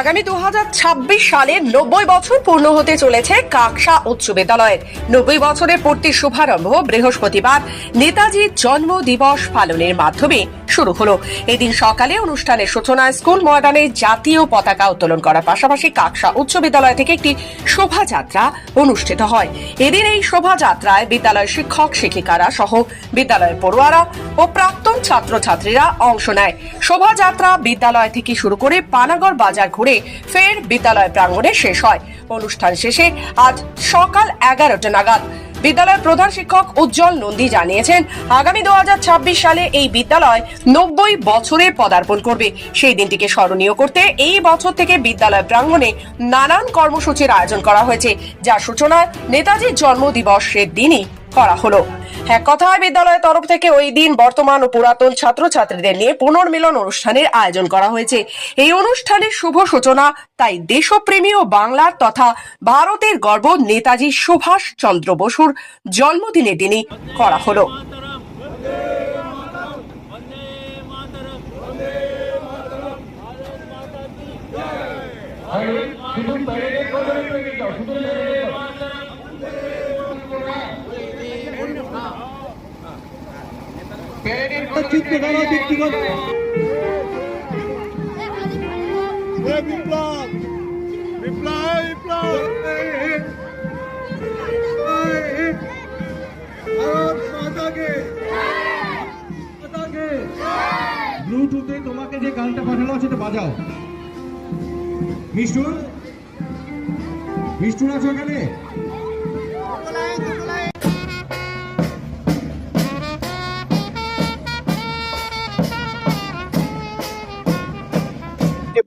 আগামী দু সালে নব্বই বছর পূর্ণ হতে চলেছে কাকসা উচ্চ বিদ্যালয়ের। নব্বই বছরের পূর্তির শুভারম্ভ বৃহস্পতিবার। নেতাজির জন্ম দিবস পালনের মাধ্যমে শুরু হলো। এদিন সকালে অনুষ্ঠানের সূচনায় স্কুল ময়দানে জাতীয় পতাকা উত্তোলন করার পাশাপাশি কাকসা উচ্চ বিদ্যালয় থেকে একটি শোভাযাত্রা অনুষ্ঠিত হয়। এদিন এই শোভাযাত্রায় বিদ্যালয়ের শিক্ষক, শিক্ষিকারা সহ বিদ্যালয়ের পড়ুয়ারা ও প্রাক্তন ছাত্রছাত্রীরা অংশ নেয়। শোভাযাত্রা বিদ্যালয় থেকে শুরু করে পানাগড় বাজার ঘুরে ফের বিদ্যালয় প্রাঙ্গণে শেষ হয়। অনুষ্ঠান শেষে আজ সকাল এগারোটা নাগাদ বিদ্যালয়ের প্রধান শিক্ষক উজ্জ্বল নন্দী জানিয়েছেন, আগামী দু হাজার ছাব্বিশ সালে এই বিদ্যালয় নব্বই বছরে পদার্পণ করবে। সেই দিনটিকে স্মরণীয় করতে এই বছর থেকে বিদ্যালয় প্রাঙ্গণে নানান কর্মসূচির আয়োজন করা হয়েছে যার সূচনা নেতাজির জন্ম দিবসের দিনই করা হলো। এক কথায় বিদ্যালয়ের তরফ থেকে ওই দিন বর্তমান ও পুরাতন ছাত্রছাত্রীদের নিয়ে পুনর্মিলন অনুষ্ঠানের আয়োজন করা হয়েছে? এই অনুষ্ঠানের শুভ সূচনা তাই দেশপ্রেমী ও বাংলার তথা ভারতের গর্ব নেতাজি সুভাষ চন্দ্র বসুর জন্মদিনের দিনই করা হলো। শুধু প্যারেডের কথা চিত্র দ্বারা ব্যক্তিগত বিপ্লব বিপ্লব ব্লুটুথে তোমাকে যে গানটা পাঠানো সেটা বাজাও। মিষ্টুর? মিষ্টুর আছো এখানে?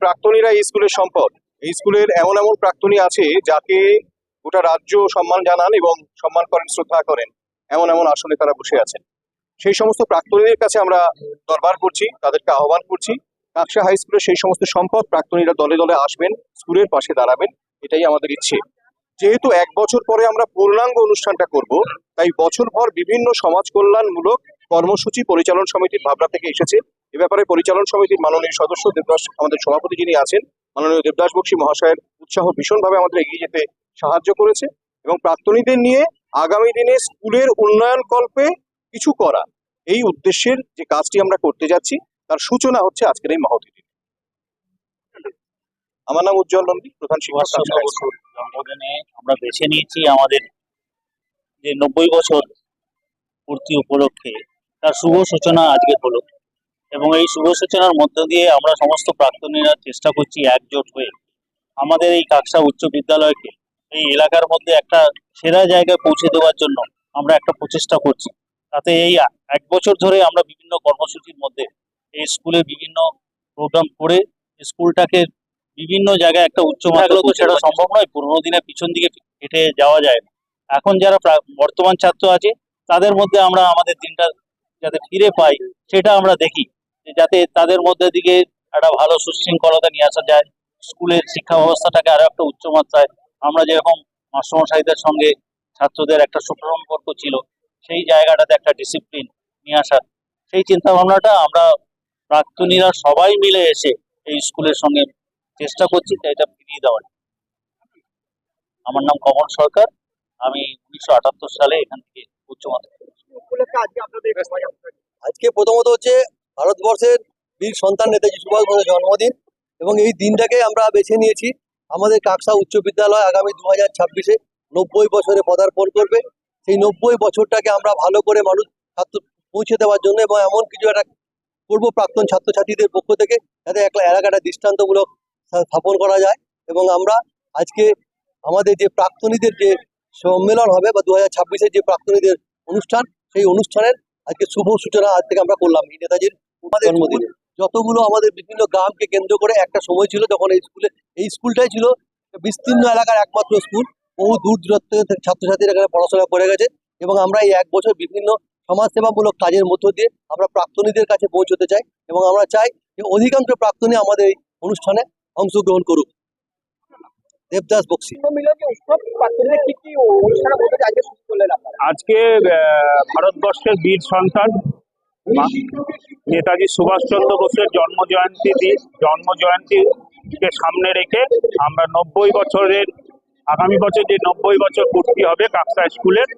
প্রাক্তনীরা এই স্কুলের সম্পদ। এই স্কুলের এমন এমন প্রাক্তনী আছে যাকে গোটা রাজ্য সম্মান জানান এবং সম্মান করেন, শ্রদ্ধা করেন। এমন এমন আসনে তারা বসে আছেন। সেই সমস্ত প্রাক্তনীদের কাছে আমরা দরবার করছি, তাদেরকে আহ্বান করছি। কাকসা হাই স্কুলের সেই সমস্ত সম্পদ প্রাক্তনীরা দলে দলে আসবেন, স্কুলের পাশে দাঁড়াবেন, এটাই আমাদের ইচ্ছে। যেহেতু এক বছর পরে আমরা পূর্ণাঙ্গ অনুষ্ঠানটা করব, তাই বছরভর বিভিন্ন সমাজ কল্যাণমূলক কর্মসূচি পরিচালন সমিতির ভাবনা থেকে এসেছে। এ ব্যাপারে পরিচালন সমিতির মাননীয় সদস্য দেবদাস আমাদের সভাপতি যিনি আছেন মাননীয় দেবদাস বক্সী মহাশয়ের উৎসাহ ভীষণভাবে আমাদের এগিয়ে যেতে সাহায্য করেছে এবং প্রাক্তনীদের নিয়ে আগামী দিনে স্কুলের উন্নয়ন কল্পে কিছু করা এই উদ্দেশ্যের যে কাজটি আমরা করতে যাচ্ছি তার সূচনা হচ্ছে আজকের এই মহতি দিনে আমার নাম উজ্জ্বল নন্দী প্রধান শিক্ষক জন্মদিনে আমরা বেছে নিয়েছি আমাদের যে নব্বই বছর পূর্তি উপলক্ষে তার শুভ সূচনা আজকে হলো। এবং এই শুভ সূচনার মধ্য দিয়ে আমরা সমস্ত প্রাক্তনীরা চেষ্টা করছি একজোট হয়ে আমাদের এই কাকসা উচ্চ বিদ্যালয়কে এই এলাকার মধ্যে একটা সেরা জায়গায় পৌঁছে দেওয়ার জন্য আমরা একটা প্রচেষ্টা করছি। তাতে এই এক বছর ধরে আমরা বিভিন্ন কর্মসূচির মধ্যে এই স্কুলে বিভিন্ন প্রোগ্রাম করে স্কুলটাকে বিভিন্ন জায়গায় একটা উচ্চ তো সেটা সম্ভব নয় পুরোনো দিনে পিছন দিকে হেঁটে যাওয়া যায় না। এখন যারা বর্তমান ছাত্র আছে তাদের মধ্যে আমরা আমাদের দিনটা যাতে ফিরে পাই সেটা আমরা দেখি। যাতে তাদের মধ্যে দিকে একটা ভালো সুশৃঙ্খলতা নিয়ে আসা যায় স্কুলের শিক্ষা ব্যবস্থাটাকে আরও একটা উচ্চ মাত্রায়। আমরা যেরকম মাস্টারমশাইদের সঙ্গে ছাত্রদের একটা সুসম্পর্ক ছিল সেই জায়গাটাতে একটা ডিসিপ্লিন নিয়ে আসার সেই চিন্তা ভাবনাটা আমরা প্রাক্তনীরা সবাই মিলে এসে এই স্কুলের সঙ্গে চেষ্টা করছি এটা ফিরিয়ে দেওয়ার। আমার নাম কমল সরকার। আমি উনিশশো আটাত্তর সালে এখান থেকে উচ্চ মাধ্যমিক। আজকে প্রথমত হচ্ছে ভারতবর্ষের বীর সন্তান নেতাজি সুভাষ বোসের জন্মদিন এবং এই দিনটাকে আমরা বেছে নিয়েছি। আমাদের কাকসা উচ্চ বিদ্যালয় আগামী দু হাজার ছাব্বিশে নব্বই বছরে পদার্পণ করবে। সেই নব্বই বছরটাকে আমরা ভালো করে মানুষ ছাত্র পৌঁছে দেওয়ার জন্য এবং এমন কিছু একটা করব প্রাক্তন ছাত্রছাত্রীদের পক্ষ থেকে যাতে একটা এলাকাটা দৃষ্টান্তমূলক স্থাপন করা যায় এবং আমরা আজকে আমাদের যে প্রাক্তনীদের যে সম্মেলন হবে বা দু হাজার যে প্রাক্তনীদের অনুষ্ঠান, সেই অনুষ্ঠানের আজকে শুভ সূচনা আজ থেকে আমরা করলাম। এই নেতাজির জন্মদিনে। যতগুলো আমাদের বিভিন্ন গ্রামকে কেন্দ্র করে একটা সময় ছিল যখন এই স্কুলে এই স্কুলটাই ছিল বিস্তীর্ণ এলাকার একমাত্র স্কুল। বহু দূর দূরত্ব থেকে ছাত্রছাত্রীরা এখানে পড়াশোনা করে গেছে এবং আমরা এই এক বছর বিভিন্ন সমাজসেবামূলক কাজের মধ্য দিয়ে আমরা প্রাক্তনীদের কাছে পৌঁছতে চাই এবং আমরা চাই যে অধিকাংশ প্রাক্তনী আমাদের এই অনুষ্ঠানে অংশগ্রহণ করুক। দেবদাস বক্সি। আজকে ভারতবর্ষের বীর সন্তান নেতাজি সুভাষচন্দ্র বোসের জন্ম জয়ন্তী দিন জন্ম জয়ন্তী কে সামনে রেখে আমরা নব্বই বছরের আগামী বছর যে নব্বই বছর পূর্তি হবে কাকসা স্কুলের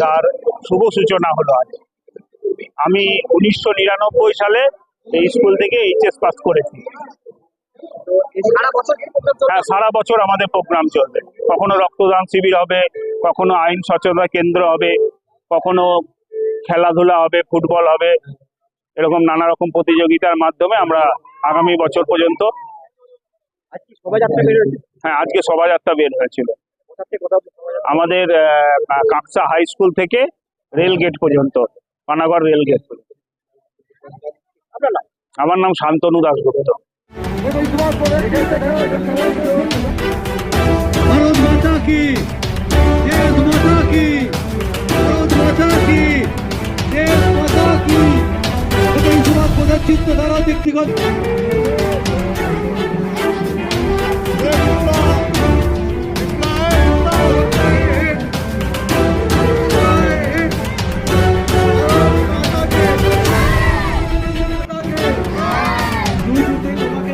তার শুভ সূচনা হলো আজ। আমি উনিশশো নিরানব্বই সালে এই স্কুল থেকে এইচএস পাস করেছি। হ্যাঁ সারা বছর আমাদের প্রোগ্রাম চলবে। কখনো রক্তদান শিবির হবে কখনো আইন সচেতনতা কেন্দ্র হবে কখনো খেলাধুলা হবে ফুটবল হবে এরকম নানা রকম প্রতিযোগিতার মাধ্যমে আমরা আগামী বছর পর্যন্ত হ্যাঁ আজকে শোভাযাত্রা বের হয়েছিল। আমাদের কাকসা হাই স্কুল থেকে রেল গেট পর্যন্ত পানাগড় রেল গেট আমার নাম শান্তনু দাসগুপ্ত ভারত মাতা কি? দেশ মাতা কি? ভারত মাতা কি? চিন্তাধারা ব্যক্তিগত। ব্লুটুথে তোমাকে